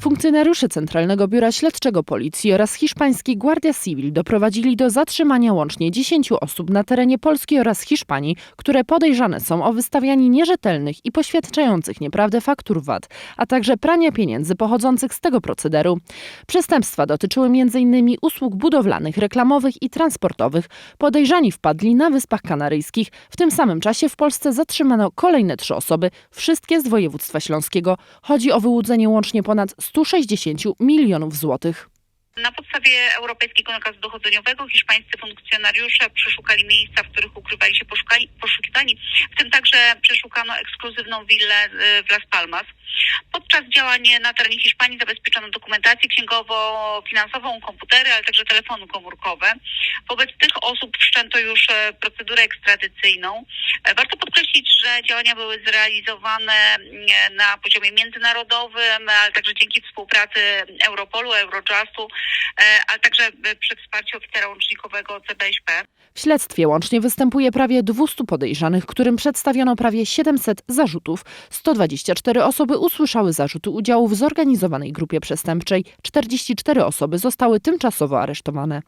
Funkcjonariusze Centralnego Biura Śledczego Policji oraz hiszpańskiej Guardia Civil doprowadzili do zatrzymania łącznie 10 osób na terenie Polski oraz Hiszpanii, które podejrzane są o wystawianie nierzetelnych i poświadczających nieprawdę faktur VAT, a także prania pieniędzy pochodzących z tego procederu. Przestępstwa dotyczyły m.in. usług budowlanych, reklamowych i transportowych. Podejrzani wpadli na Wyspach Kanaryjskich. W tym samym czasie w Polsce zatrzymano kolejne trzy osoby, wszystkie z województwa śląskiego. Chodzi o wyłudzenie łącznie ponad 160 milionów złotych. Na podstawie europejskiego nakazu dochodzeniowego hiszpańscy funkcjonariusze przeszukali miejsca, w których ukrywali się poszukiwani, w tym także przeszukano ekskluzywną willę y, w Las Palmas. Podczas działań na terenie Hiszpanii zabezpieczono dokumentację księgowo-finansową, komputery, ale także telefony komórkowe. Wobec tych osób wszczęto już e, procedurę ekstradycyjną. E, Warto podkreślić, że działania były zrealizowane mm, na poziomie międzynarodowym, ale także dzięki współpracy Europolu, Eurojustu, e, ale także e, przy wsparciu oficera łącznikowego CBŚP. W śledztwie łącznie występuje prawie 200 podejrzanych, którym przedstawiono prawie 700 zarzutów. 124 osoby usłyszały zarzuty udziału w zorganizowanej grupie przestępczej. 44 osoby zostały tymczasowo aresztowane.